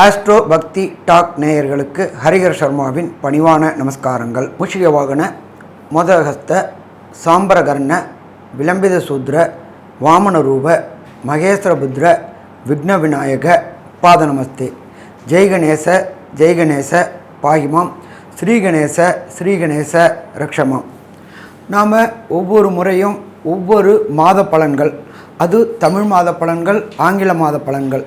Astro பக்தி talk நேயர்களுக்கு ஹரிஹர் சர்மாவின் பணிவான நமஸ்காரங்கள். மூஷிக வாகன மோதகஸ்த சாம்பரகர்ண விளம்பித சூத்ர வாமனரூப மகேஸ்வரபுத்ர விக்ன விநாயக பாத நமஸ்தே. ஜெய்கணேச ஜெய்கணேச பாகிமாம். ஸ்ரீகணேச ஸ்ரீகணேச ரக்ஷமாம். நாம் ஒவ்வொரு முறையும் ஒவ்வொரு மாத பலன்கள். அது தமிழ் மாத பலன்கள் ஆங்கில மாத பலன்கள்.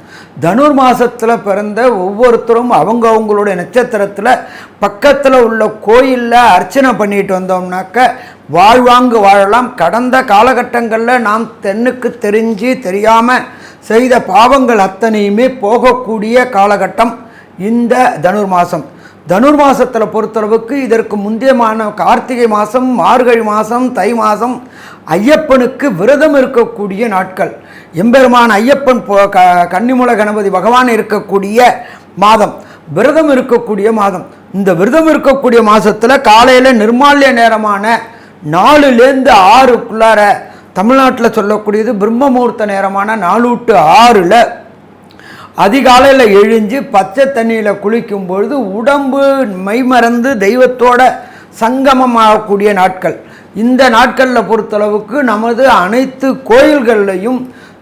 தனுர் மாதத்தில் பிறந்த ஒவ்வொருத்தரும் அவங்க அவங்களுடைய நட்சத்திரத்தில் பக்கத்தில் உள்ள கோயிலில் அர்ச்சனை பண்ணிட்டு வந்தோம்னாக்க வாழ்வாங்கு வாழலாம். கடந்த காலகட்டங்களில் நாம் தென்னுக்கு தெரிஞ்சு தெரியாமல் செய்த பாவங்கள் அத்தனையுமே போகக்கூடிய காலகட்டம் இந்த தனுர் மாதம் தனுர் மாதத்தில் பொறுத்தளவுக்கு இதற்கு முந்தையமான கார்த்திகை மாதம் மார்கழி மாதம் தை மாதம் ஐயப்பனுக்கு விரதம் இருக்கக்கூடிய நாட்கள். எம்பெருமான் ஐயப்பன் போ க கன்னிமூல கணபதி பகவான் இருக்கக்கூடிய மாதம். விரதம் இருக்கக்கூடிய மாதம். இந்த விரதம் இருக்கக்கூடிய மாதத்தில் காலையில் நிர்மால்ய நேரமான நாலுலேருந்து ஆறுக்குள்ளார தமிழ்நாட்டில் சொல்லக்கூடியது பிரம்மமூர்த்த நேரமான நாலு ஆறில் அதிகாலையில் எழுஞ்சு பச்சை தண்ணியில் குளிக்கும் பொழுது உடம்பு மைமறந்து தெய்வத்தோட சங்கமமாகக்கூடிய நாட்கள். இந்த நாட்களில் பொறுத்தளவுக்கு நமது அனைத்து கோயில்கள்லையும்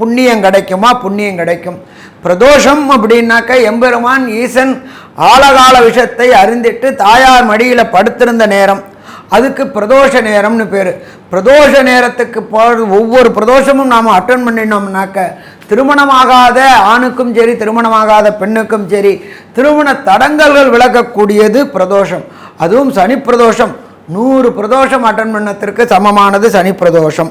புண்ணியம் கிடைக்குமா? புண்ணியம் கிடைக்கும். பிரதோஷம் அப்படின்னாக்க எம்பெருமான் ஈசன் ஆழகால விஷத்தை அறிந்திட்டு தாயார் மடியில் படுத்திருந்த நேரம். அதுக்கு பிரதோஷ நேரம்னு பேர். பிரதோஷ நேரத்துக்கு போ ஒவ்வொரு பிரதோஷமும் நாம் அட்டன் பண்ணினோம்னாக்க திருமணமாகாத ஆணுக்கும் சரி திருமணமாகாத பெண்ணுக்கும் சரி திருமண தடங்கல்கள் விளக்கக்கூடியது பிரதோஷம். அதுவும் சனி பிரதோஷம். நூறு பிரதோஷம் அட்டன் பண்ணத்திற்கு சமமானது சனி பிரதோஷம்.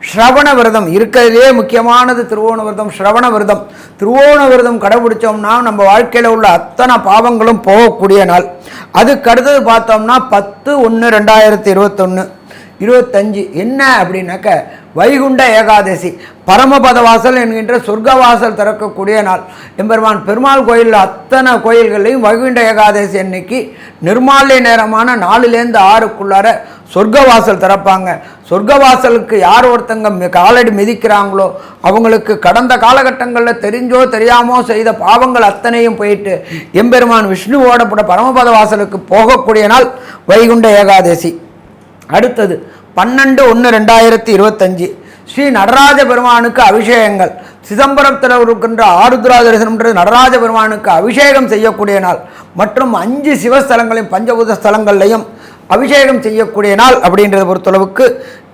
ஸ்ரவண விரதம். இருக்கிறதுலே முக்கியமானது திருவோண விரதம் ஸ்ரவண விரதம். திருவோண விரதம் கடைபிடிச்சோம்னா நம்ம வாழ்க்கையில் உள்ள அத்தனை பாவங்களும் போகக்கூடிய நாள். அதுக்கு அடுத்தது பார்த்தோம்னா பத்து ஒன்று ரெண்டாயிரத்தி இருபத்தொன்று இருபத்தஞ்சு. என்ன அப்படின்னாக்க வைகுண்ட ஏகாதசி. பரமபத வாசல் என்கின்ற சொர்க்கவாசல் திறக்கக்கூடிய நாள். எம்பெருமான் பெருமாள் கோயிலில் அத்தனை கோயில்கள்லையும் வைகுண்ட ஏகாதசி அன்னைக்கு நிர்மால்ய நேரமான நாலுலேருந்து ஆறுக்குள்ளார சொர்க்கவாசல் திறப்பாங்க. சொர்க்கவாசலுக்கு யார் ஒருத்தங்க மி- காலடி மிதிக்கிறாங்களோ அவங்களுக்கு கடந்த காலகட்டங்களில் தெரிஞ்சோ தெரியாமோ செய்த பாவங்கள் அத்தனையும் போயிட்டு எம்பெருமான் விஷ்ணுவோட கூட பரமபத வாசலுக்கு போகக்கூடிய நாள் வைகுண்ட ஏகாதசி. அடுத்தது பன்னெண்டு ஒன்று ரெண்டாயிரத்தி இருபத்தஞ்சு ஸ்ரீ நடராஜ பெருமானுக்கு அபிஷேகங்கள். சிதம்பரத்தில் இருக்கின்ற ஆருத்ரா தரிசனம்ன்றது நடராஜ பெருமானுக்கு அபிஷேகம் செய்யக்கூடிய நாள். மற்றும் அஞ்சு சிவஸ்தலங்களையும் பஞ்சபூத ஸ்தலங்கள்லையும் அபிஷேகம் செய்யக்கூடிய நாள் அப்படின்றத பொறுத்தளவுக்கு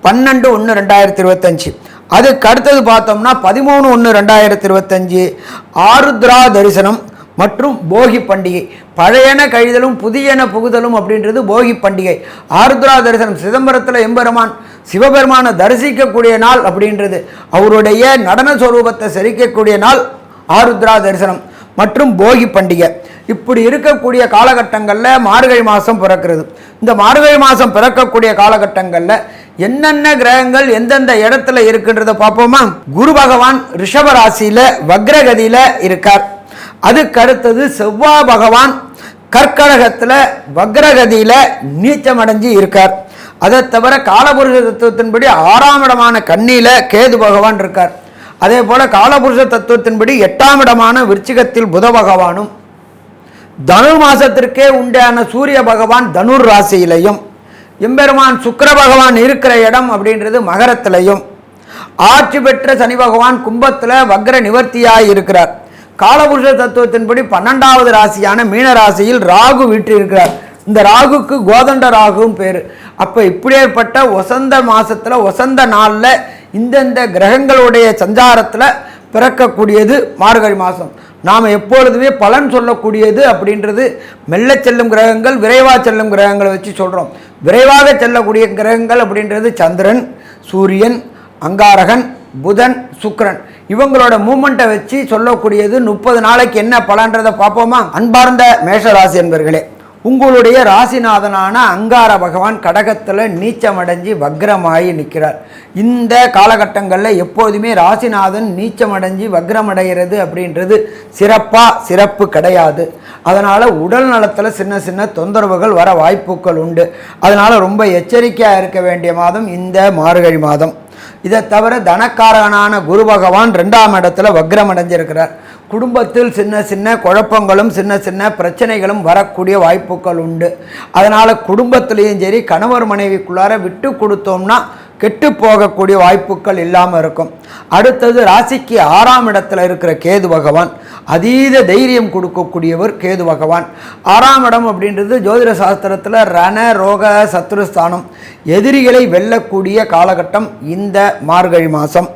பன்னெண்டு ஒன்று ரெண்டாயிரத்தி இருபத்தஞ்சு. அதுக்கு அடுத்தது பார்த்தோம்னா பதிமூணு ஒன்று ரெண்டாயிரத்தி இருபத்தஞ்சு. ஆருத்ரா தரிசனம் மற்றும் போகி பண்டிகை. பழையன கழிதலும் புதியன புகுதலும் அப்படின்றது போகி பண்டிகை. ஆருத்ரா தரிசனம் சிதம்பரத்தில் எம்பெருமான் சிவபெருமானை தரிசிக்கக்கூடிய நாள் அப்படின்றது. அவருடைய நடன சுரூபத்தை செரிக்கக்கூடிய நாள் ஆருத்ரா தரிசனம் மற்றும் போகி பண்டிகை. இப்படி இருக்கக்கூடிய காலகட்டங்களில் மார்கழி மாதம் பிறக்கிறது. இந்த மார்கழி மாதம் பிறக்கக்கூடிய காலகட்டங்களில் என்னென்ன கிரகங்கள் எந்தெந்த இடத்துல இருக்குன்றத பார்ப்போமா? குரு பகவான் ரிஷப ராசியில் வக்ரகதியில் இருக்கார். அதுக்கடுத்தது செவ்வாய் பகவான் கற்கடகத்தில் வக்ரகதியில் நீச்சமடைஞ்சு இருக்கார். அதை தவிர காலபுருஷ தத்துவத்தின்படி ஆறாம் இடமான கண்ணியில் கேது பகவான் இருக்கார். அதே போல காலபுருஷ தத்துவத்தின்படி எட்டாம் இடமான விருச்சிகத்தில் புத பகவானும் தனுர் மாசத்திற்கே உண்டான சூரிய பகவான் தனுர் ராசியிலையும் எம்பெருமான் சுக்கர பகவான் இருக்கிற இடம் அப்படின்றது மகரத்திலையும் ஆட்சி பெற்ற சனி பகவான் கும்பத்தில் வக்ர நிவர்த்தியாக இருக்கிறார். காலபுருஷ தத்துவத்தின்படி பன்னெண்டாவது ராசியான மீன ராசியில் ராகு வீற்றிருக்கிறார். இந்த ராகுக்கு கோதண்ட ராகுவும் பேர். அப்போ இப்படியேற்பட்ட வசந்த மாதத்தில் வசந்த நாளில் இந்தந்த கிரகங்களுடைய சஞ்சாரத்தில் பிறக்கக்கூடியது மார்கழி மாதம் நாம் எப்பொழுதுமே பலன் சொல்லக்கூடியது அப்படின்றது மெல்ல செல்லும் கிரகங்கள் விரைவாக செல்லும் கிரகங்களை வச்சு சொல்கிறோம் விரைவாக செல்லக்கூடிய கிரகங்கள் அப்படின்றது சந்திரன் சூரியன் அங்காரகன் புதன் சுக்கரன். இவங்களோட மூமெண்ட்டை வச்சு சொல்லக்கூடியது முப்பது நாளைக்கு என்ன பலன்றதை பார்ப்போமா? அன்பார்ந்த மேஷராசி என்பர்களே உங்களுடைய ராசிநாதனான அங்கார பகவான் கடகத்தில் நீச்சமடைஞ்சு வக்ரமாகி நிற்கிறார் இந்த காலகட்டங்களில் எப்போதுமே ராசிநாதன் நீச்சமடைஞ்சு வக்ரமடைகிறது அப்படின்றது சிறப்பாக சிறப்பு கிடையாது. அதனால் உடல் நலத்தில் சின்ன சின்ன தொந்தரவுகள் வர வாய்ப்புகள் உண்டு. அதனால் ரொம்ப எச்சரிக்கையாக இருக்க வேண்டிய மாதம் இந்த மார்கழி மாதம். இதை தவிர தனக்காரகனான குரு பகவான் ரெண்டாம் இடத்துல வக்ரம் அடைஞ்சிருக்கிறார். குடும்பத்தில் சின்ன சின்ன குழப்பங்களும் சின்ன சின்ன பிரச்சனைகளும் வரக்கூடிய வாய்ப்புகள் உண்டு. அதனால் குடும்பத்திலையும் சரி கணவர் மனைவிக்குள்ளார விட்டு கொடுத்தோம்னா கெட்டு போகக்கூடிய வாய்ப்புகள் இல்லாமல் இருக்கும். அடுத்தது ராசிக்கு ஆறாம் இடத்துல இருக்கிற கேது பகவான். அதீத தைரியம் கொடுக்கக்கூடியவர் கேது பகவான். ஆறாம் இடம் அப்படின்றது ஜோதிட சாஸ்திரத்தில் ரண ரோக சத்துருஸ்தானம் எதிரிகளை வெல்லக்கூடிய காலகட்டம் இந்த மார்கழி மாதம்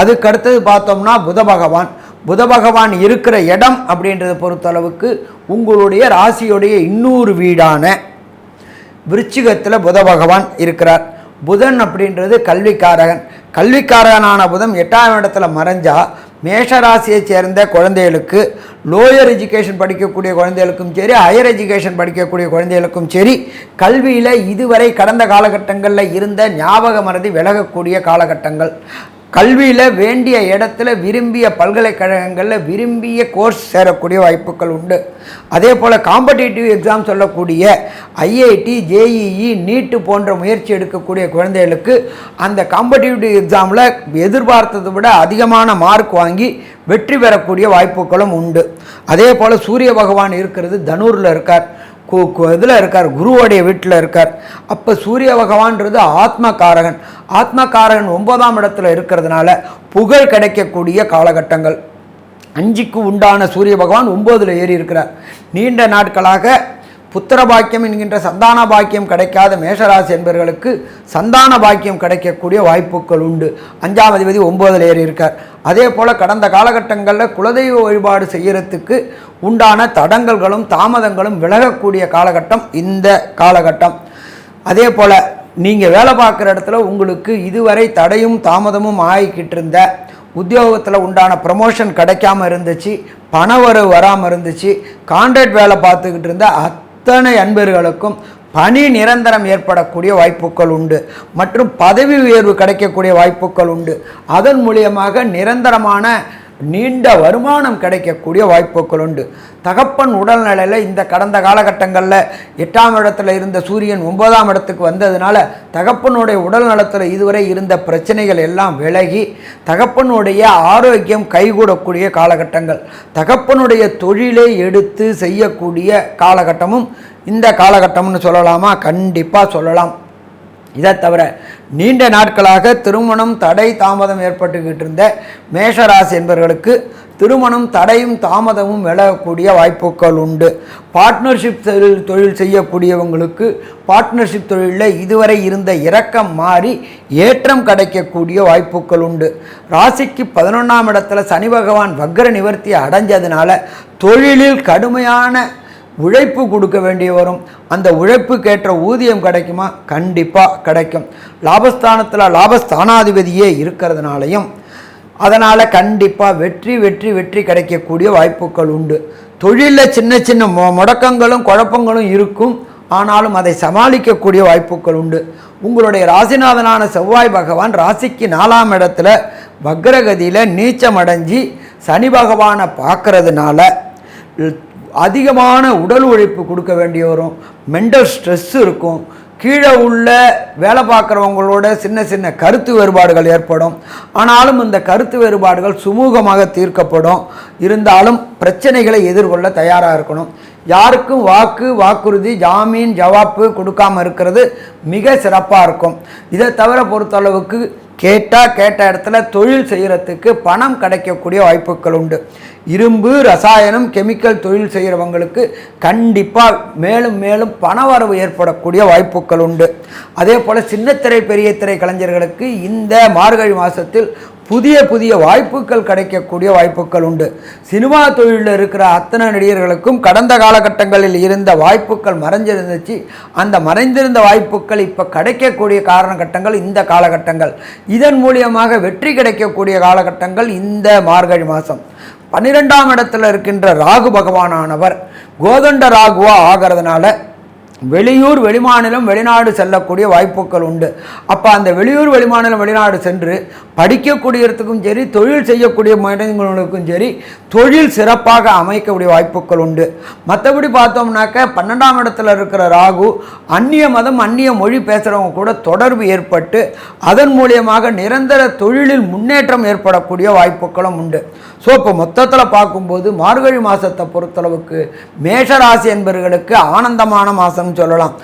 அதுக்கு அடுத்தது பார்த்தோம்னா புத பகவான். புத பகவான் இருக்கிற இடம் அப்படின்றத பொறுத்தளவுக்கு உங்களுடைய ராசியுடைய இன்னொரு வீடான விருச்சிகத்தில் புத பகவான் இருக்கிறார். புதன் அப்படின்றது கல்விக்காரகன். கல்விக்காரகனான புதன் எட்டாம் இடத்துல மறைஞ்சால் மேஷராசியைச் சேர்ந்த குழந்தைகளுக்கு லோயர் எஜுகேஷன் படிக்கக்கூடிய குழந்தைகளுக்கும் சரி ஹையர் எஜுகேஷன் படிக்கக்கூடிய குழந்தைகளுக்கும் சரி கல்வியில் இதுவரை கடந்த காலகட்டங்களில் இருந்த ஞாபக மறதி விலகக்கூடிய காலகட்டங்கள். கல்வியில் வேண்டிய இடத்துல விரும்பிய பல்கலைக்கழகங்களில் விரும்பிய கோர்ஸ் சேரக்கூடிய வாய்ப்புகள் உண்டு. அதே போல் காம்படிட்டிவ் எக்ஸாம் சொல்லக்கூடிய ஐஐடி ஜேஇஇ நீட்டு போன்ற முயற்சி எடுக்கக்கூடிய குழந்தைகளுக்கு அந்த காம்படிட்டிவ் எக்ஸாமில் எதிர்பார்த்ததை விட அதிகமான மார்க் வாங்கி வெற்றி பெறக்கூடிய வாய்ப்புகளும் உண்டு. அதே போல் சூரிய பகவான் இருக்கிறது தனூரில் இருக்கார். இதில் இருக்கார் குருவோடைய வீட்டில் இருக்கார். அப்போ சூரிய பகவான்றது ஆத்மகாரகன். ஆத்மகாரகன் ஒன்பதாம் இடத்துல இருக்கிறதுனால புகழ் கிடைக்கக்கூடிய காலகட்டங்கள். அஞ்சுக்கு உண்டான சூரிய பகவான் ஒம்போதில் ஏறி இருக்கிறார். நீண்ட நாட்களாக புத்திர பாக்கியம் என்கின்ற சந்தான பாக்கியம் கிடைக்காத மேஷராசி என்பவர்களுக்கு சந்தான பாக்கியம் கிடைக்கக்கூடிய வாய்ப்புகள் உண்டு. அஞ்சாம் அதிபதி ஒம்போதில் ஏறி இருக்கார் அதே போல் கடந்த காலகட்டங்களில் குலதெய்வ வழிபாடு செய்கிறதுக்கு உண்டான தடங்கல்களும் தாமதங்களும் விலகக்கூடிய காலகட்டம் இந்த காலகட்டம். அதே போல் நீங்கள் வேலை பார்க்குற இடத்துல உங்களுக்கு இதுவரை தடையும் தாமதமும் ஆகிக்கிட்டு இருந்த உத்தியோகத்தில் உண்டான ப்ரமோஷன் கிடைக்காம இருந்துச்சு பண வரவு வராமல் இருந்துச்சு கான்ட்ராக்ட் வேலை பார்த்துக்கிட்டு இருந்த அத்தனை அன்பர்களுக்கும் பணி நிரந்தரம் ஏற்படக்கூடிய வாய்ப்புகள் உண்டு. மற்றும் பதவி உயர்வு கிடைக்கக்கூடிய வாய்ப்புகள் உண்டு. அதன் மூலியமாக நிரந்தரமான நீண்ட வருமானம் கிடைக்கக்கூடிய வாய்ப்புகள் உண்டு. தகப்பன் உடல்நிலையில் இந்த கடந்த காலகட்டங்களில் எட்டாம் இடத்துல இருந்த சூரியன் ஒன்பதாம் இடத்துக்கு வந்ததுனால தகப்பனுடைய உடல் நலத்தில் இதுவரை இருந்த பிரச்சனைகள் எல்லாம் விலகி தகப்பனுடைய ஆரோக்கியம் கைகூடக்கூடிய காலகட்டங்கள் தகப்பனுடைய தொழிலை எடுத்து செய்யக்கூடிய காலகட்டமும் இந்த காலகட்டம்னு சொல்லலாமா? கண்டிப்பாக சொல்லலாம். இதை தவிர நீண்ட நாட்களாக திருமணம் தடை தாமதம் ஏற்பட்டுக்கிட்டு இருந்த மேஷராசி என்பவர்களுக்கு திருமணம் தடையும் தாமதமும் விலகக்கூடிய வாய்ப்புகள் உண்டு. பார்ட்னர்ஷிப் தொழில் தொழில் செய்யக்கூடியவங்களுக்கு பார்ட்னர்ஷிப் தொழிலில் இதுவரை இருந்த இரக்கம் மாறி ஏற்றம் கிடைக்கக்கூடிய வாய்ப்புகள் உண்டு. ராசிக்கு பதினொன்றாம் இடத்துல சனி பகவான் வக்ர நிவர்த்தி அடைஞ்சதுனால தொழிலில் கடுமையான உழைப்பு கொடுக்க வேண்டிய வரும். அந்த உழைப்புக்கேற்ற ஊதியம் கிடைக்குமா? கண்டிப்பாக கிடைக்கும். லாபஸ்தானத்தில் லாபஸ்தானாதிபதியே இருக்கிறதுனாலையும் அதனால் கண்டிப்பாக வெற்றி வெற்றி வெற்றி கிடைக்கக்கூடிய வாய்ப்புகள் உண்டு. தொழிலில் சின்ன சின்ன மொ முடக்கங்களும் குழப்பங்களும் இருக்கும். ஆனாலும் அதை சமாளிக்கக்கூடிய வாய்ப்புகள் உண்டு. உங்களுடைய ராசிநாதனான செவ்வாய் பகவான் ராசிக்கு நாலாம் இடத்துல வக்ரகதியில் நீச்சமடைஞ்சி சனி பகவானை பார்க்கறதுனால அதிகமான உடல் உழைப்பு கொடுக்க வேண்டிய வரும் மென்டல் ஸ்ட்ரெஸ் இருக்கும். கீழே உள்ள வேலை பார்க்குறவங்களோட சின்ன சின்ன கருத்து வேறுபாடுகள் ஏற்படும். ஆனாலும் இந்த கருத்து வேறுபாடுகள் சுமூகமாக தீர்க்கப்படும். இருந்தாலும் பிரச்சனைகளை எதிர்கொள்ள தயாராக இருக்கணும். யாருக்கும் வாக்கு வாக்குறுதி ஜாமீன் ஜவாப்பு கொடுக்காம இருக்கிறது மிக சிறப்பாக இருக்கும். இதை தவிர பொறுத்தளவுக்கு கேட்டால் கேட்ட இடத்துல தொழில் செய்கிறதுக்கு பணம் கிடைக்கக்கூடிய வாய்ப்புகள் உண்டு. இரும்பு ரசாயனம் கெமிக்கல் தொழில் செய்கிறவங்களுக்கு கண்டிப்பாக மேலும் மேலும் பணவரவு ஏற்படக்கூடிய வாய்ப்புகள் உண்டு. அதே போல் சின்னத்திரை பெரிய திரை கலைஞர்களுக்கு இந்த மார்கழி மாதத்தில் புதிய புதிய வாய்ப்புகள் கிடைக்கக்கூடிய வாய்ப்புகள் உண்டு. சினிமா தொழிலில் இருக்கிற அத்தனை நடிகர்களுக்கும் கடந்த காலகட்டங்களில் இருந்த வாய்ப்புகள் மறைஞ்சிருந்துச்சு. அந்த மறைந்திருந்த வாய்ப்புகள் இப்போ கிடைக்கக்கூடிய காரணகட்டங்கள் இந்த காலகட்டங்கள். இதன் மூலியமாக வெற்றி கிடைக்கக்கூடிய காலகட்டங்கள் இந்த மார்கழி மாதம் பன்னிரெண்டாம் இடத்துல இருக்கின்ற ராகு பகவானானவர். கோதண்ட ராகுவா ஆகிறதுனால வெளியூர் வெளிமாநிலம் வெளிநாடு செல்லக்கூடிய வாய்ப்புகள் உண்டு. அப்போ அந்த வெளியூர் வெளிமாநிலம் வெளிநாடு சென்று படிக்கக்கூடியதுக்கும் சரி தொழில் செய்யக்கூடிய மனிதர்களுக்கும் சரி தொழில் சிறப்பாக அமைக்கக்கூடிய வாய்ப்புகள் உண்டு. மற்றபடி பார்த்தோம்னாக்க பன்னெண்டாம் இடத்துல இருக்கிற ராகு அந்நிய மதம் அந்நிய மொழி பேசுகிறவங்க கூட தொடர்பு ஏற்பட்டு அதன் மூலியமாக நிரந்தர தொழிலில் முன்னேற்றம் ஏற்படக்கூடிய வாய்ப்புகளும் உண்டு. ஸோ இப்போ மொத்தத்தில் பார்க்கும்போது மார்கழி மாதத்தை பொறுத்தளவுக்கு மேஷராசி என்பவர்களுக்கு ஆனந்தமான மாதம் சொல்லலாம்.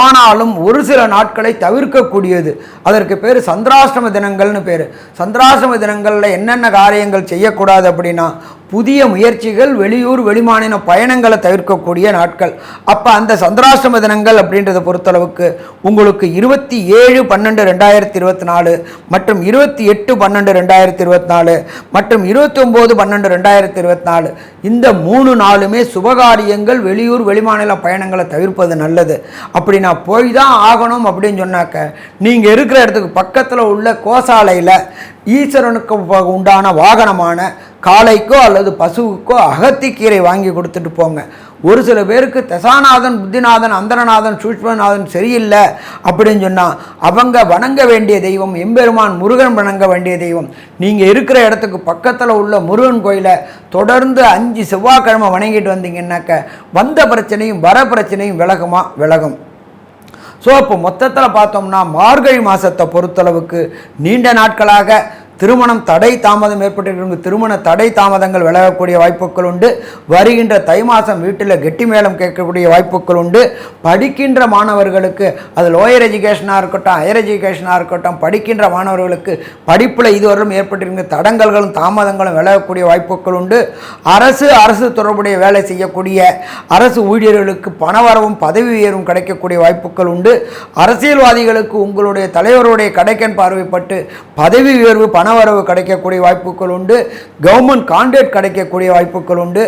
ஆனாலும் ஒரு சில நாட்களை தவிர்க்கக்கூடியது. அதற்கு பேர் சந்திராஷ்டம தினங்கள்னு பேர். சந்திராஷ்டம தினங்களில் என்னென்ன காரியங்கள் செய்யக்கூடாது அப்படின்னா புதிய முயற்சிகள் வெளியூர் வெளிமாநில பயணங்களை தவிர்க்கக்கூடிய நாட்கள். அப்போ அந்த சந்திராஷ்டம தினங்கள் அப்படின்றத பொறுத்தளவுக்கு உங்களுக்கு இருபத்தி ஏழு பன்னெண்டு ரெண்டாயிரத்தி இருபத்தி நாலு மற்றும் இருபத்தி எட்டு பன்னெண்டு ரெண்டாயிரத்தி இருபத்தி நாலு மற்றும் இருபத்தி ஒம்பது பன்னெண்டு ரெண்டாயிரத்தி இருபத்தி நாலு இந்த மூணு நாளுமே சுபகாரியங்கள் வெளியூர் வெளிமாநில பயணங்களை தவிர்ப்பது நல்லது. அப்படி நான் போய் தான் ஆகணும் அப்படின்னு சொன்னாக்க நீங்கள் இருக்கிற இடத்துக்கு பக்கத்தில் உள்ள கோசாலையில் ஈஸ்வரனுக்கு உண்டான வாகனமான காளைக்கோ அல்லது பசுவுக்கோ அகத்திக்கீரை வாங்கி கொடுத்துட்டு போங்க. ஒரு சில பேருக்கு தசாநாதன் புத்திநாதன் அந்தரநாதன் சூஷ்மநாதன் சரியில்லை அப்படின்னு சொன்னால் அவங்க வணங்க வேண்டிய தெய்வம் எம்பெருமான் முருகன் வணங்க வேண்டிய தெய்வம். நீங்கள் இருக்கிற இடத்துக்கு பக்கத்தில் உள்ள முருகன் கோயிலை தொடர்ந்து அஞ்சு செவ்வாய்க்கிழமை வணங்கிட்டு வந்தீங்கன்னாக்க வந்த பிரச்சனையும் வர பிரச்சனையும் விலகுமா? விலகும். ஸோ இப்போ மொத்தத்தில் பார்த்தோம்னா மார்கழி மாதத்தை பொறுத்தளவுக்கு நீண்ட நாட்களாக திருமணம் தடை தாமதம் ஏற்பட்டிருக்கிற திருமண தடை தாமதங்கள் விலகக்கூடிய வாய்ப்புகள் உண்டு. வருகின்ற தை மாதம் வீட்டில் கெட்டி மேளம் கேட்கக்கூடிய வாய்ப்புகள் உண்டு. படிக்கின்ற மாணவர்களுக்கு அது லோயர் எஜுகேஷனாக இருக்கட்டும் ஹையர் எஜுகேஷனாக இருக்கட்டும் படிக்கின்ற மாணவர்களுக்கு படிப்பில் இதுவரையும் ஏற்பட்டிருக்கிற தடங்கல்களும் தாமதங்களும் விலகக்கூடிய வாய்ப்புகள் உண்டு. அரசு அரசு தொடர்புடைய வேலை செய்யக்கூடிய அரசு ஊழியர்களுக்கு பணவரவும் பதவி உயர்வும் கிடைக்கக்கூடிய வாய்ப்புகள் உண்டு. அரசியல்வாதிகளுக்கு உங்களுடைய தலைவருடைய கடைக்கன் பார்வைப்பட்டு பதவி உயர்வு பண பணவரவு கிடைக்கக்கூடிய வாய்ப்புகள் உண்டு. கவர்மெண்ட் கான்ட்ராக்ட் கிடைக்கக்கூடிய வாய்ப்புகள் உண்டு.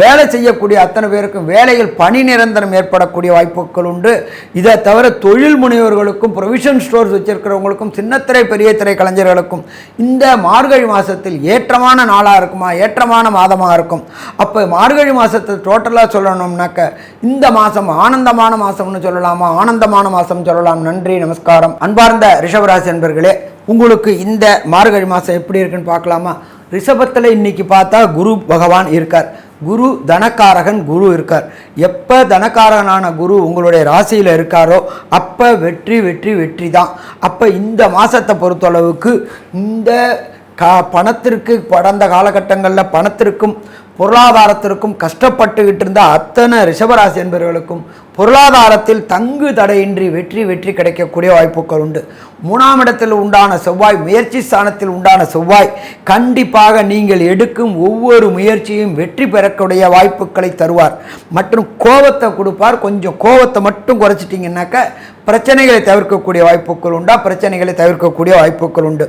வேலை செய்யக்கூடிய அத்தனை பேருக்கும் வேலையில் பணி நிரந்தரம் ஏற்படக்கூடிய வாய்ப்புகள் உண்டு. இதை தவிர தொழில் முனைவோர்களுக்கும் ப்ரொவிஷன் ஸ்டோர்ஸ் வச்சிருக்கிறவங்களுக்கும் சின்னத்திரை பெரிய திரை கலைஞர்களுக்கும் இந்த மார்கழி மாதத்தில் ஏற்றமான நாளாக இருக்குமா? ஏற்றமான மாதமாக இருக்கும். அப்போ மார்கழி மாதத்தை டோட்டலாக சொல்லணும்னாக்க இந்த மாதம் ஆனந்தமான மாதம்னு சொல்லலாமா? ஆனந்தமான மாதம் சொல்லலாம். நன்றி நமஸ்காரம். அன்பார்ந்த ரிஷபராசி என்பர்களே உங்களுக்கு இந்த மார்கழி மாதம் எப்படி இருக்குன்னு பார்க்கலாமா? ரிஷபத்தில் இன்னைக்கு பார்த்தா குரு பகவான் இருக்கார். குரு தனக்காரகன் குரு இருக்கார். எப்போ தனக்காரகனான குரு உங்களுடைய ராசியில் இருக்காரோ அப்போ வெற்றி வெற்றி வெற்றி தான். அப்போ இந்த மாதத்தை பொறுத்தளவுக்கு இந்த கா பணத்திற்கு கடந்த காலகட்டங்களில் பணத்திற்கும் பொருளாதாரத்திற்கும் கஷ்டப்பட்டுக்கிட்டு இருந்த அத்தனை ரிஷபராசி என்பவர்களுக்கும் பொருளாதாரத்தில் தங்கு தடையின்றி வெற்றி வெற்றி கிடைக்கக்கூடிய வாய்ப்புகள் உண்டு. மூணாம் இடத்தில் உண்டான செவ்வாய் முயற்சி ஸ்தானத்தில் உண்டான செவ்வாய் கண்டிப்பாக நீங்கள் எடுக்கும் ஒவ்வொரு முயற்சியும் வெற்றி பெறக்கூடிய வாய்ப்புகளை தருவார். மற்றும் கோபத்தை கொடுப்பார். கொஞ்சம் கோபத்தை மட்டும் குறைச்சிட்டிங்கன்னாக்க பிரச்சனைகளை தவிர்க்கக்கூடிய வாய்ப்புகள் உண்டா? பிரச்சனைகளை தவிர்க்கக்கூடிய வாய்ப்புகள் உண்டு.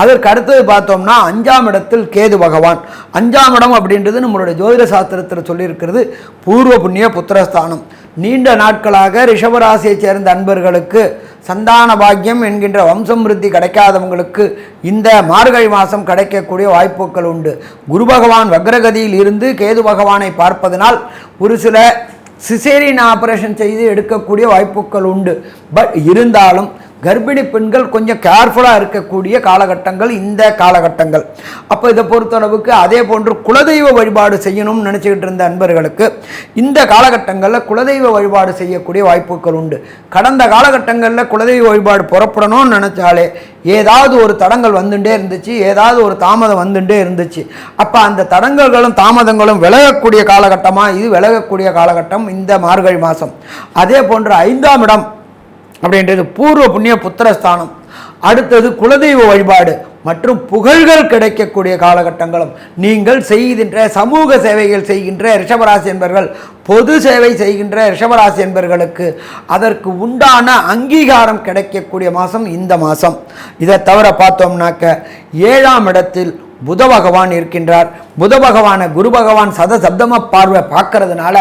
அதற்கு அடுத்தது பார்த்தோம்னா அஞ்சாம் இடத்தில் கேது பகவான். அஞ்சாம் இடம் அப்படின்றது நம்மளுடைய ஜோதிட சாஸ்திரத்தில் சொல்லியிருக்கிறது. பூர்வ புண்ணிய புத்திரஸ்தானம். நீண்ட நாட்களாக ரிஷபராசியைச் சேர்ந்த அன்பர்களுக்கு சந்தான பாக்கியம் என்கின்ற வம்சமிருத்தி கிடைக்காதவங்களுக்கு இந்த மார்கழி மாதம் கிடைக்கக்கூடிய வாய்ப்புகள் உண்டு. குரு பகவான் வக்ரகதியில் இருந்து கேது பகவானை பார்ப்பதனால் ஒரு சில சிசேரியன் ஆபரேஷன் செய்து எடுக்கக்கூடிய வாய்ப்புகள் உண்டு. பட் இருந்தாலும் கர்ப்பிணி பெண்கள் கொஞ்சம் கேர்ஃபுல்லாக இருக்கக்கூடிய காலகட்டங்கள் இந்த காலகட்டங்கள். அப்போ இதை பொறுத்தளவுக்கு அதே போன்று குலதெய்வ வழிபாடு செய்யணும்னு நினச்சிக்கிட்டு இருந்த அன்பர்களுக்கு இந்த காலகட்டங்களில் குலதெய்வ வழிபாடு செய்யக்கூடிய வாய்ப்புகள் உண்டு. கடந்த காலகட்டங்களில் குலதெய்வ வழிபாடு புறப்படணும்னு நினச்சாலே ஏதாவது ஒரு தடங்கள் வந்துட்டே இருந்துச்சு ஏதாவது ஒரு தாமதம் வந்துட்டே இருந்துச்சு. அப்போ அந்த தடங்கல்களும் தாமதங்களும் விலகக்கூடிய காலகட்டமாக இது விலகக்கூடிய காலகட்டம் இந்த மார்கழி மாதம் அதே போன்று ஐந்தாம் இடம் அப்படின்றது பூர்வ புண்ணிய புத்திரஸ்தானம். அடுத்தது குலதெய்வ வழிபாடு மற்றும் புகழ்கள் கிடைக்கக்கூடிய காலகட்டங்களும். நீங்கள் செய்கின்ற சமூக சேவைகள் செய்கின்ற ரிஷபராசி என்பர்கள் பொது சேவை செய்கின்ற ரிஷபராசி என்பர்களுக்கு அதற்கு உண்டான அங்கீகாரம் கிடைக்கக்கூடிய மாதம் இந்த மாதம். இதை தவிர பார்த்தோம்னாக்க ஏழாம் இடத்தில் புத பகவான் இருக்கின்றார். புத பகவானை குரு பகவான் சத சப்தம பார்வை பார்க்கறதுனால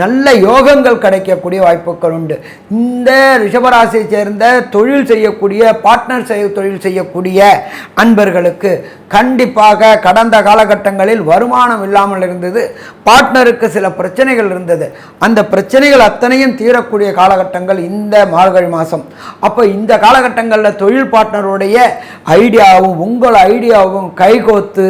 நல்ல யோகங்கள் கிடைக்கக்கூடிய வாய்ப்புகள் உண்டு. இந்த ரிஷபராசியை சேர்ந்த தொழில் செய்யக்கூடிய பார்ட்னர் செய்ய தொழில் செய்யக்கூடிய அன்பர்களுக்கு கண்டிப்பாக கடந்த காலகட்டங்களில் வருமானம் இல்லாமல் இருந்தது. பார்ட்னருக்கு சில பிரச்சனைகள் இருந்தது. அந்த பிரச்சனைகள் அத்தனையும் தீரக்கூடிய காலகட்டங்கள் இந்த மார்கழி மாதம் அப்போ இந்த காலகட்டங்களில் தொழில் பார்ட்னருடைய ஐடியாவும் உங்கள் ஐடியாவும் கைகோத்து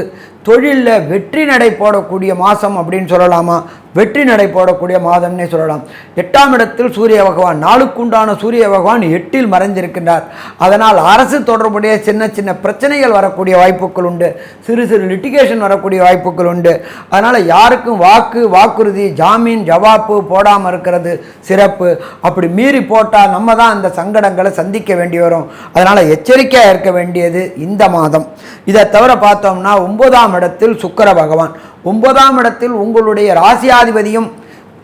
தொழிலில் வெற்றி நடை போடக்கூடிய மாதம் அப்படின்னு சொல்லலாமா? வெற்றி நடை போடக்கூடிய மாதம்னே சொல்லலாம். எட்டாம் இடத்தில் சூரிய பகவான் நாளுக்குண்டான சூரிய பகவான் எட்டில் மறைந்திருக்கின்றார். அதனால் அரசு தொடர்புடைய சின்ன சின்ன பிரச்சனைகள் வரக்கூடிய வாய்ப்புகள் உண்டு. சிறு சிறு லிட்டிகேஷன் வரக்கூடிய வாய்ப்புகள் உண்டு. அதனால் யாருக்கும் வாக்கு வாக்குறுதி ஜாமீன் ஜவாப்பு போடாமல் இருக்கிறது சிறப்பு. அப்படி மீறி போட்டால் நம்ம தான் அந்த சங்கடங்களை சந்திக்க வேண்டி வரும். அதனால் எச்சரிக்கையாக இருக்க வேண்டியது இந்த மாதம். இதை தவிர பார்த்தோம்னா ஒன்பதாம் இடத்தில் சுக்கர பகவான். ஒன்பதாம் இடத்தில் உங்களுடைய ராசியாதிபதியும்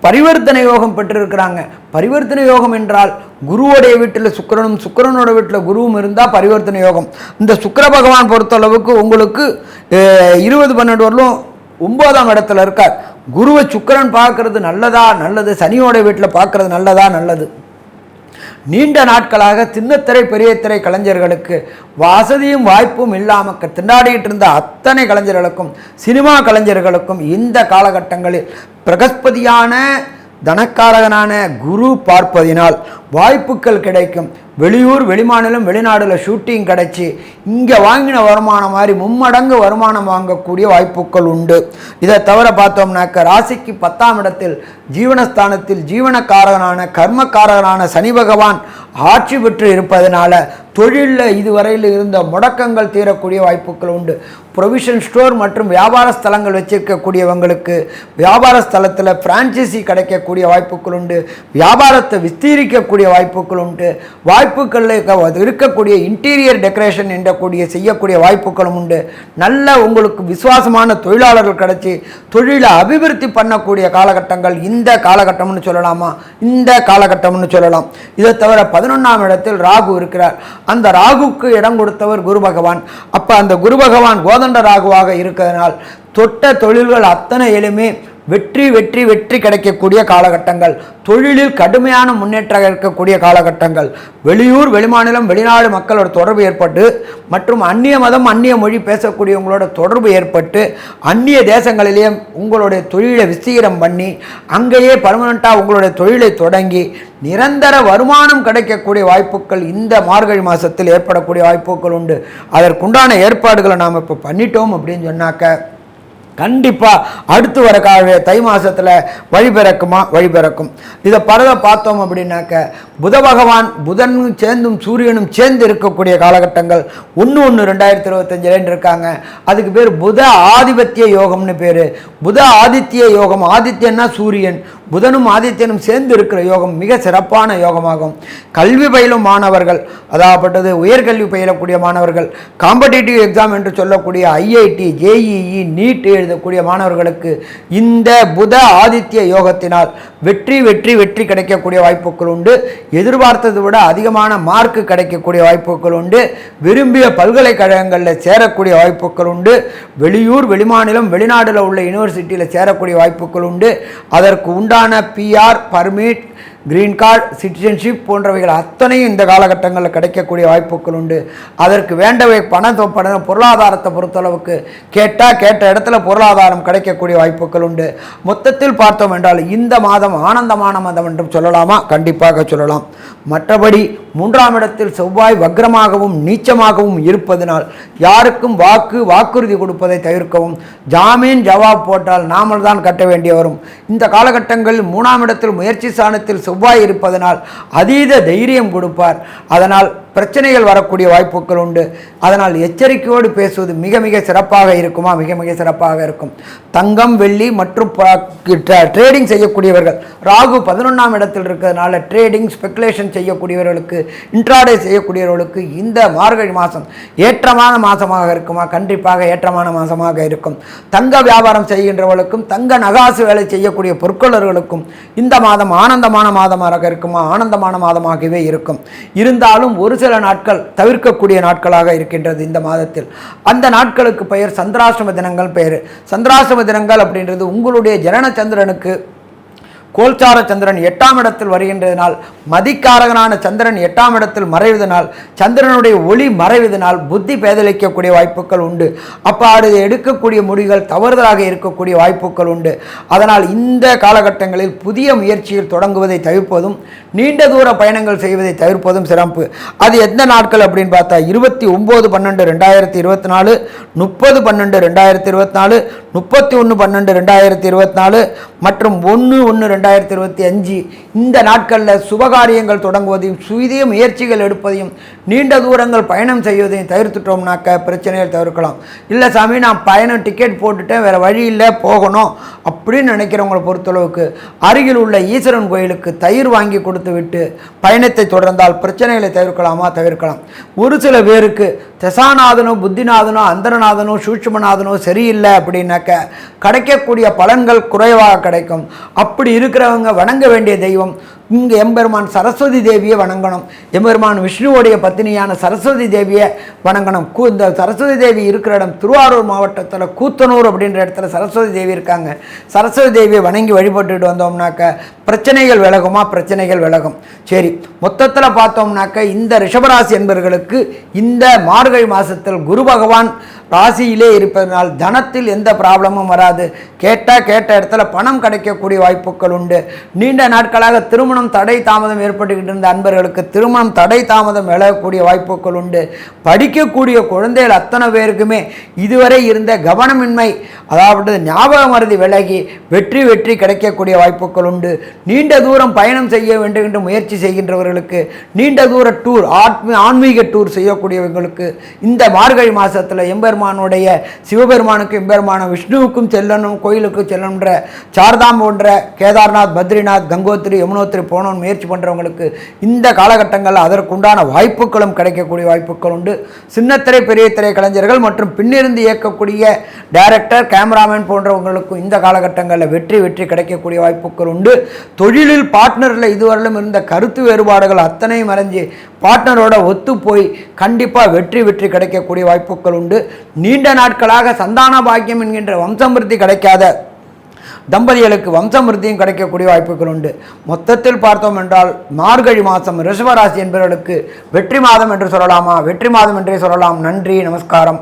பரிவர்த்தனை யோகம் பெற்றிருக்கிறாங்க. பரிவர்த்தனை யோகம் என்றால் குருவோடைய வீட்டில் சுக்கிரனும் சுக்கரனோட வீட்டில் குருவும் இருந்தால் பரிவர்த்தனை யோகம். இந்த சுக்கர பகவான் பொறுத்தளவுக்கு உங்களுக்கு இருபது பன்னெண்டு வரலும் ஒன்பதாம் இடத்துல இருக்கார். குருவை சுக்கிரன் பார்க்கறது நல்லதா நல்லது. சனியோட வீட்டில் பார்க்கறது நல்லதா நல்லது. நீண்ட நாட்களாக சின்னத்திரை பெரிய திரை கலைஞர்களுக்கு வசதியும் வாய்ப்பும் இல்லாமல் க- திண்டாடிட்டு இருந்த அத்தனை கலைஞர்களுக்கும் சினிமா கலைஞர்களுக்கும் இந்த காலகட்டங்களில் பிரகஸ்பதியான தனக்காரகனான குரு பார்ப்பதினால் வாய்ப்புகள் கிடைக்கும். வெளியூர் வெளிமாநிலம் வெளிநாடில் ஷூட்டிங் கிடைச்சி இங்கே வாங்கின வருமானம் மாதிரி மும்மடங்கு வருமானம் வாங்கக்கூடிய வாய்ப்புகள் உண்டு. இதை தவிர பார்த்தோம்னாக்க ராசிக்கு பத்தாம் இடத்தில் ஜீவனஸ்தானத்தில் ஜீவனக்காரகனான கர்மக்காரகனான சனி பகவான் ஆட்சி பெற்று இருப்பதனால தொழிலில் இதுவரையில் இருந்த முடக்கங்கள் தீரக்கூடிய வாய்ப்புகள் உண்டு. ப்ரொவிஷன் ஸ்டோர் மற்றும் வியாபார ஸ்தலங்கள் வச்சிருக்கக்கூடியவங்களுக்கு வியாபார ஸ்தலத்தில் ஃப்ரான்ச்சைசி கிடைக்கக்கூடிய வாய்ப்புகள் உண்டு. வியாபாரத்தை விஸ்தீரிக்கக்கூடிய வாய்ப்புகள் உண்டு. வாய்ப்புகளில் இருக்கக்கூடிய இன்டீரியர் டெக்கரேஷன் என்றக்கூடிய செய்யக்கூடிய வாய்ப்புகளும் உண்டு. நல்ல உங்களுக்கு விசுவாசமான தொழிலாளர்கள் கிடைச்சி தொழிலை அபிவிருத்தி பண்ணக்கூடிய காலகட்டங்கள் இந்த காலகட்டம்னு சொல்லலாமா? இந்த காலகட்டம்னு சொல்லலாம். இதை தவிர பதினொன்றாம் இடத்தில் ராகு இருக்கிறார். அந்த ராகுக்கு இடம் கொடுத்தவர் குரு பகவான். அப்போ அந்த குரு பகவான் கோதண்ட ராகுவாக இருக்கிறதுனால் தொட்ட தொழில்கள் அத்தனையிலுமே வெற்றி வெற்றி வெற்றி கிடைக்கக்கூடிய காலகட்டங்கள். தொழிலில் கடுமையான முன்னேற்றம் இருக்கக்கூடிய காலகட்டங்கள். வெளியூர் வெளிமாநிலம் வெளிநாடு மக்களோட தொடர்பு ஏற்பட்டு மற்றும் அந்நிய மதம் அந்நிய மொழி பேசக்கூடியவங்களோட தொடர்பு ஏற்பட்டு அந்நிய தேசங்களிலேயே உங்களுடைய தொழிலை விஸ்தீரம் பண்ணி அங்கேயே பர்மனண்ட்டாக உங்களுடைய தொழிலை தொடங்கி நிரந்தர வருமானம் கிடைக்கக்கூடிய வாய்ப்புகள் இந்த மார்கழி மாதத்தில் ஏற்படக்கூடிய வாய்ப்புகள் உண்டு. அதற்குண்டான ஏற்பாடுகளை நாம் இப்போ பண்ணிட்டோம் அப்படின்னு சொன்னாக்க கண்டிப்பாக அடுத்து வர கால தை மாதத்தில் வழிபிறக்குமா? வழிபிறக்கும். இதை பரத பார்த்தோம் அப்படின்னாக்க புத பகவான் புதனும் சேர்ந்தும் சூரியனும் சேர்ந்து இருக்கக்கூடிய காலகட்டங்கள் ஒன்று ஒன்று ரெண்டாயிரத்தி இருபத்தஞ்சிலேன்னு இருக்காங்க அதுக்கு பேர் புத ஆதிபத்திய யோகம்னு பேர். புத ஆதித்ய யோகம். ஆதித்யன்னா சூரியன். புதனும் ஆதித்யனும் சேர்ந்து இருக்கிற யோகம் மிக சிறப்பான யோகமாகும். கல்வி பயிலும் மாணவர்கள் அதாகப்பட்டது உயர்கல்வி பயிலக்கூடிய மாணவர்கள் காம்படிட்டிவ் எக்ஸாம் என்று சொல்லக்கூடிய ஐஐடி ஜேஇஇ நீட் எழுதக்கூடிய மாணவர்களுக்கு இந்த புத ஆதித்ய யோகத்தினால் வெற்றி வெற்றி வெற்றி கிடைக்கக்கூடிய வாய்ப்புகள் உண்டு. எதிர்பார்த்ததை விட அதிகமான மார்க் கிடைக்கக்கூடிய வாய்ப்புகள் உண்டு. விரும்பிய பல்கலைக்கழகங்களில் சேரக்கூடிய வாய்ப்புகள் உண்டு. வெளியூர் வெளிமாநிலம் வெளிநாட்டில் உள்ள யூனிவர்சிட்டியில் சேரக்கூடிய வாய்ப்புகள் உண்டு. அதற்கு உண்டான PR permit green card citizenship போன்றவைகள் அத்தனையும் இந்த காலகட்டங்களில் கிடைக்கக்கூடிய வாய்ப்புகள் உண்டு. அதற்கு வேண்டவை பணத்தை பணம் பொருளாதாரத்தை பொறுத்தளவுக்கு கேட்டால் கேட்ட இடத்துல பொருளாதாரம் கிடைக்கக்கூடிய வாய்ப்புகள் உண்டு. மொத்தத்தில் பார்த்தோம் என்றால் இந்த மாதம் ஆனந்தமான மாதம் என்றும் சொல்லலாமா? கண்டிப்பாக சொல்லலாம். மற்றபடி மூன்றாம் இடத்தில் செவ்வாய் வக்ரமாகவும் நீச்சமாகவும் இருப்பதனால் யாருக்கும் வாக்கு வாக்குறுதி கொடுப்பதை தவிர்க்கவும் ஜாமீன் ஜவாப் போட்டால் நாமல் தான் கட்ட வேண்டிய வரும் இந்த காலகட்டங்களில் மூணாம் இடத்தில் முயற்சி ஸ்தானத்தில் செவ்வாய் இருப்பதனால் அதீத தைரியம் கொடுப்பார். அதனால் பிரச்சனைகள் வரக்கூடிய வாய்ப்புகள் உண்டு. அதனால் எச்சரிக்கையோடு பேசுவது மிக மிக சிறப்பாக இருக்குமா? மிக மிக சிறப்பாக இருக்கும். தங்கம் வெள்ளி மற்றும் ட்ரேடிங் செய்யக்கூடியவர்கள் ராகு பதினொன்றாம் இடத்தில் இருக்கிறதுனால ட்ரேடிங் ஸ்பெகுலேஷன் செய்யக்கூடியவர்களுக்கு இன்ட்ராடே செய்யக்கூடியவர்களுக்கு இந்த மார்கழி மாதம் ஏற்றமான மாதமாக இருக்குமா? கண்டிப்பாக ஏற்றமான மாதமாக இருக்கும். தங்க வியாபாரம் செய்கின்றவர்களுக்கும் தங்க நகாசு வேலை செய்யக்கூடிய பொற்கொள்ளர்களுக்கும் இந்த மாதம் ஆனந்தமான மாதமாக இருக்குமா? ஆனந்தமான மாதமாகவே இருக்கும். இருந்தாலும் ஒரு சில நாட்கள் தவிர்க்கக்கூடிய நாட்களாக இருக்கின்றது இந்த மாதத்தில். அந்த நாட்களுக்கு பெயர் சந்திராசிரம தினங்கள் பெயர் சந்திராசிரம தினங்கள் அப்படின்றது உங்களுடைய ஜனன சந்திரனுக்கு கோல்சார சந்திரன் எட்டாம் இடத்தில் வருகின்றதனால் மதிக்காரகனான சந்திரன் எட்டாம் இடத்தில் மறைவதனால் சந்திரனுடைய ஒளி மறைவதனால் புத்தி பேதலிக்கக்கூடிய வாய்ப்புகள் உண்டு. அப்போ அது எடுக்கக்கூடிய முடிவுகள் தவறுதலாக இருக்கக்கூடிய வாய்ப்புகள் உண்டு. அதனால் இந்த காலகட்டங்களில் புதிய முயற்சியில் தொடங்குவதை தவிர்ப்பதும் நீண்ட தூர பயணங்கள் செய்வதை தவிர்ப்பதும் சிறப்பு. அது எந்த நாட்கள் அப்படின்னு பார்த்தா இருபத்தி ஒம்பது பன்னெண்டு ரெண்டாயிரத்தி இருபத்தி நாலு முப்பது பன்னெண்டு ரெண்டாயிரத்தி இருபத்தி நாலு முப்பத்தி ஒன்று பன்னெண்டு ரெண்டாயிரத்தி இருபத்தி நாலு மற்றும் ஒன்று ஒன்று ரெண்டாயிரத்தி இருபத்தி அஞ்சு இந்த நாட்களில் சுபகாரியங்கள் தொடங்குவதையும் சுய முயற்சிகள் எடுப்பதையும் நீண்ட தூரங்கள் பயணம் செய்வதையும் தவிர்த்துட்டோம்னாக்க பிரச்சனைகள் தவிர்க்கலாம். இல்லை சாமி நான் பயணம் டிக்கெட் போட்டுட்டேன் வேறு வழி இல்லை போகணும் அப்படின்னு நினைக்கிறவங்களை பொறுத்தளவுக்கு அருகில் உள்ள ஈஸ்வரன் கோயிலுக்கு தயிர் வாங்கி கொடுத்து விட்டு பயணத்தை தொடர்ந்தால் பிரச்சனைகளை தவிர்க்கலாமா? தவிர்க்கலாம். ஒரு சில பேருக்கு தசாநாதனோ புத்திநாதனோ அந்தரநாதனோ சூட்சுமநாதனோ சரியில்லை அப்படின்னாக்க கிடைக்கக்கூடிய பலன்கள் குறைவாக கிடைக்கும். அப்படி இருக்கிறவங்க வணங்க வேண்டிய தெய்வம் இங்கே எம்பெருமான் சரஸ்வதி தேவியை வணங்கணும். எம்பெருமான் விஷ்ணுவோடைய பத்தினியான சரஸ்வதி தேவியை வணங்கணும். கூ இந்த சரஸ்வதி தேவி இருக்கிற இடம் திருவாரூர் மாவட்டத்தில் கூத்தனூர் அப்படின்ற இடத்துல சரஸ்வதி தேவி இருக்காங்க. சரஸ்வதி தேவியை வணங்கி வழிபட்டுட்டு வந்தோம்னாக்க பிரச்சனைகள் விலகுமா? பிரச்சனைகள் விலகும். சரி மொத்தத்தில் பார்த்தோம்னாக்க இந்த ரிஷபராசி என்பவர்களுக்கு இந்த மார்கழி மாதத்தில் குரு பகவான் ராசியிலே இருப்பதனால் தனத்தில் எந்த ப்ராப்ளமும் வராது. கேட்டால் கேட்ட இடத்துல பணம் கிடைக்கக்கூடிய வாய்ப்புகள் உண்டு. நீண்ட நாட்களாக திருமணம் தடை தாமதம் ஏற்பட்டுக்கிட்டு இருந்த அன்பர்களுக்கு திருமணம் தடை தாமதம் விலகக்கூடிய வாய்ப்புகள் உண்டு. படிக்கக்கூடிய குழந்தைகள் அத்தனை பேருக்குமே இதுவரை இருந்த கவனமின்மை அதாவது ஞாபக மருதி விலகி வெற்றி வெற்றி கிடைக்கக்கூடிய வாய்ப்புகள் உண்டு. நீண்ட தூரம் பயணம் செய்ய வேண்டும் என்று முயற்சி செய்கின்றவர்களுக்கு நீண்ட தூர டூர் ஆத்மீ ஆன்மீக டூர் செய்யக்கூடியவங்களுக்கு இந்த மார்கழி மாதத்தில் எம்பெருமானுடைய சிவபெருமானுக்கும் எம்பெருமான விஷ்ணுவுக்கும் செல்லணும் கோயிலுக்கும் செல்லணுன்ற சார்தாம் போன்ற கேதார்நாத் பத்ரிநாத் கங்கோத்திரி யமுனோத்திரி போகணும்னு முயற்சி பண்ணுறவங்களுக்கு இந்த காலகட்டங்களில் அதற்குண்டான வாய்ப்புகளும் கிடைக்கக்கூடிய வாய்ப்புகள் உண்டு. சின்னத்திரை பெரிய திரை கலைஞர்கள் மற்றும் பின்னிருந்து இயக்கக்கூடிய டைரக்டர் கேமராமேன் போன்றவங்களுக்கும் இந்த காலகட்டங்களில் வெற்றி வெற்றி கிடைக்கக்கூடிய வாய்ப்புகள் உண்டு. தொழிலில் பார்ட்னரில் இதுவரையிலும் இருந்த கருத்து வேறுபாடுகள் அத்தனையும் மறைஞ்சு பார்ட்னரோட ஒத்து போய் கண்டிப்பாக வெற்றி வெற்றி கிடைக்கக்கூடிய வாய்ப்புகள் உண்டு. நீண்ட நாட்களாக சந்தான பாக்கியம் என்கின்ற வம்சமிருத்தி கிடைக்காத தம்பதிகளுக்கு வம்சமிருத்தியும் கிடைக்கக்கூடிய வாய்ப்புகள் உண்டு. மொத்தத்தில் பார்த்தோம் என்றால் மார்கழி மாதம் ரிஷபராசி என்பவர்களுக்கு வெற்றி மாதம் என்று சொல்லலாமா? வெற்றி மாதம் என்றே சொல்லலாம். நன்றி நமஸ்காரம்.